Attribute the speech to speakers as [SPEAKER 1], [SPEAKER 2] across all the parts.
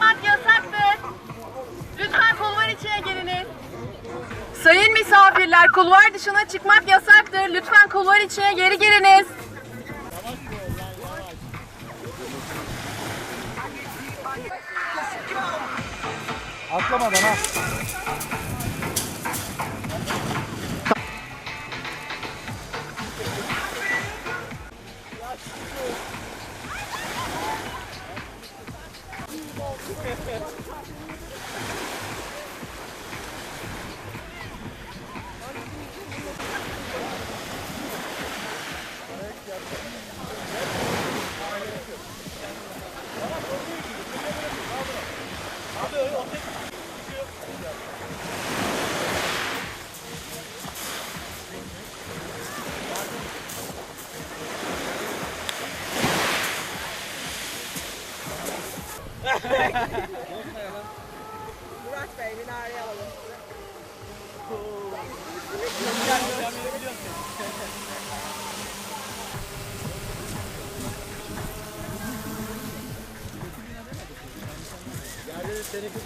[SPEAKER 1] çıkmak yasaktır. Lütfen kulvar içine giriniz. Sayın misafirler, kulvar dışına çıkmak yasaktır. Lütfen kulvar içine geri giriniz.
[SPEAKER 2] Atlamadan ha.
[SPEAKER 3] Abi o tek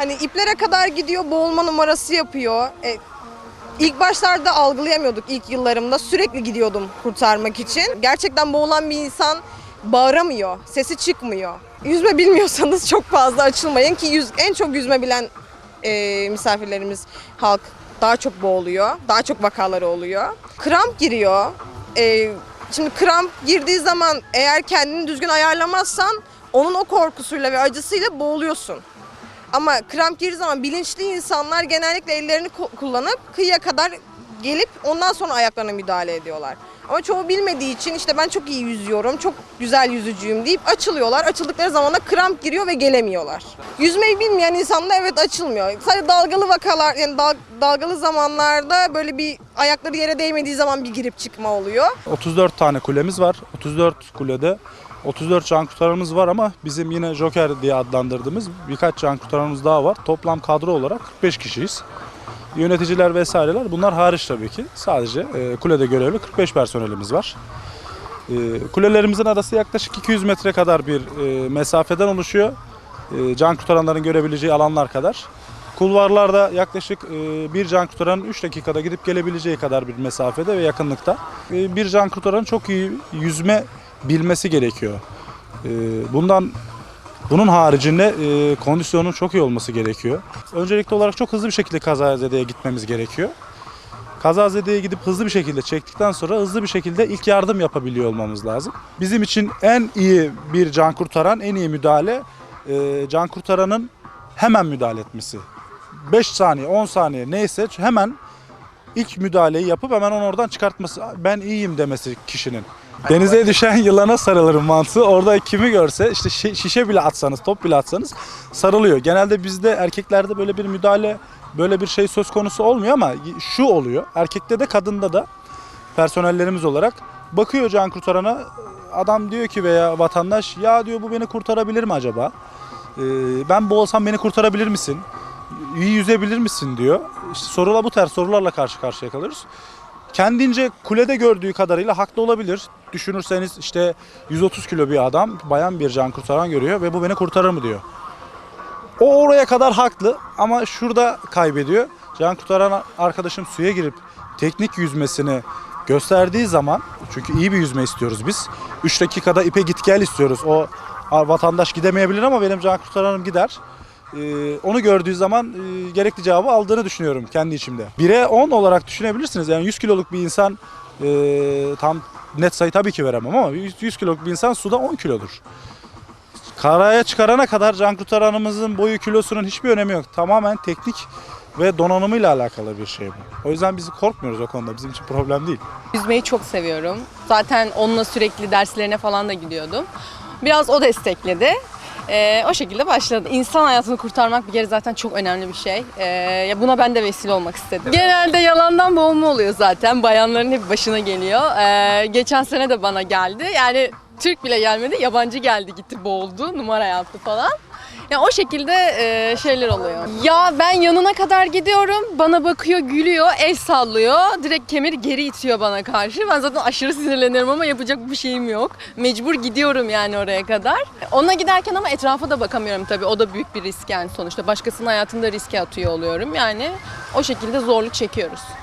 [SPEAKER 3] Hani iplere kadar gidiyor boğulma numarası yapıyor. E, ilk başlarda algılayamıyorduk ilk yıllarımda sürekli gidiyordum kurtarmak için. Gerçekten boğulan bir insan bağıramıyor, sesi çıkmıyor. Yüzme bilmiyorsanız çok fazla açılmayın ki yüz, en çok yüzme bilen e, misafirlerimiz halk daha çok boğuluyor, daha çok vakaları oluyor. Kramp giriyor. E, şimdi kramp girdiği zaman eğer kendini düzgün ayarlamazsan onun o korkusuyla ve acısıyla boğuluyorsun. Ama kramp girdiği zaman bilinçli insanlar genellikle ellerini ku- kullanıp kıyıya kadar gelip ondan sonra ayaklarına müdahale ediyorlar. Ama çoğu bilmediği için işte ben çok iyi yüzüyorum, çok güzel yüzücüyüm deyip açılıyorlar. Açıldıkları zaman da kramp giriyor ve gelemiyorlar. Yüzmeyi bilmeyen insanda evet açılmıyor. Sadece dalgalı vakalar, yani dal- dalgalı zamanlarda böyle bir ayakları yere değmediği zaman bir girip çıkma oluyor.
[SPEAKER 2] 34 tane kulemiz var. 34 kulede 34 can kurtaranımız var ama bizim yine Joker diye adlandırdığımız birkaç can kurtaranımız daha var. Toplam kadro olarak 45 kişiyiz. Yöneticiler vesaireler bunlar hariç tabii ki. Sadece e, kulede görevli 45 personelimiz var. E, kulelerimizin arası yaklaşık 200 metre kadar bir e, mesafeden oluşuyor. E, can kurtaranların görebileceği alanlar kadar. Kulvarlarda yaklaşık e, bir can kurtaranın 3 dakikada gidip gelebileceği kadar bir mesafede ve yakınlıkta. E, Bir can kurtaranın çok iyi yüzme bilmesi gerekiyor. E, Bundan bunun haricinde e, kondisyonun çok iyi olması gerekiyor. Öncelikli olarak çok hızlı bir şekilde kazazedeye gitmemiz gerekiyor. Kazazedeye gidip hızlı bir şekilde çektikten sonra hızlı bir şekilde ilk yardım yapabiliyor olmamız lazım. Bizim için en iyi bir can kurtaran, en iyi müdahale e, can kurtaranın hemen müdahale etmesi. 5 saniye, 10 saniye neyse hemen ilk müdahaleyi yapıp hemen onu oradan çıkartması, ben iyiyim demesi kişinin. Denize düşen yılana sarılırım mantığı. Orada kimi görse işte şi- şişe bile atsanız, top bile atsanız sarılıyor. Genelde bizde erkeklerde böyle bir müdahale, böyle bir şey söz konusu olmuyor ama şu oluyor. Erkekte de kadında da personellerimiz olarak bakıyor can kurtarana adam diyor ki veya vatandaş ya diyor bu beni kurtarabilir mi acaba? Ee, ben boğulsam beni kurtarabilir misin? İyi yüzebilir misin diyor. İşte sorular bu tarz sorularla karşı karşıya kalıyoruz. Kendince kulede gördüğü kadarıyla haklı olabilir. Düşünürseniz işte 130 kilo bir adam bayan bir can kurtaran görüyor ve bu beni kurtarır mı diyor. O oraya kadar haklı ama şurada kaybediyor. Can kurtaran arkadaşım suya girip teknik yüzmesini gösterdiği zaman çünkü iyi bir yüzme istiyoruz biz. 3 dakikada ipe git gel istiyoruz. O vatandaş gidemeyebilir ama benim can kurtaranım gider. Ee, onu gördüğü zaman e, gerekli cevabı aldığını düşünüyorum kendi içimde. 1'e 10 olarak düşünebilirsiniz. Yani 100 kiloluk bir insan Ee, tam net sayı tabii ki veremem ama 100, 100 kiloluk bir insan suda 10 kilodur. Karaya çıkarana kadar can kurtaranımızın boyu kilosunun hiçbir önemi yok. Tamamen teknik ve donanımıyla alakalı bir şey bu. O yüzden biz korkmuyoruz o konuda. Bizim için problem değil.
[SPEAKER 1] Yüzmeyi çok seviyorum. Zaten onunla sürekli derslerine falan da gidiyordum. Biraz o destekledi. Ee, o şekilde başladı. İnsan hayatını kurtarmak bir kere zaten çok önemli bir şey. Ee, ya buna ben de vesile olmak istedim. Genelde yalandan boğulma oluyor zaten. Bayanların hep başına geliyor. Ee, geçen sene de bana geldi. Yani Türk bile gelmedi, yabancı geldi gitti boğuldu, numara yaptı falan. Ya o şekilde e, şeyler oluyor. Ya ben yanına kadar gidiyorum, bana bakıyor, gülüyor, el sallıyor. Direkt kemeri geri itiyor bana karşı. Ben zaten aşırı sinirleniyorum ama yapacak bir şeyim yok. Mecbur gidiyorum yani oraya kadar. Ona giderken ama etrafa da bakamıyorum tabii. O da büyük bir risk yani sonuçta. Başkasının hayatında riske atıyor oluyorum. Yani o şekilde zorluk çekiyoruz.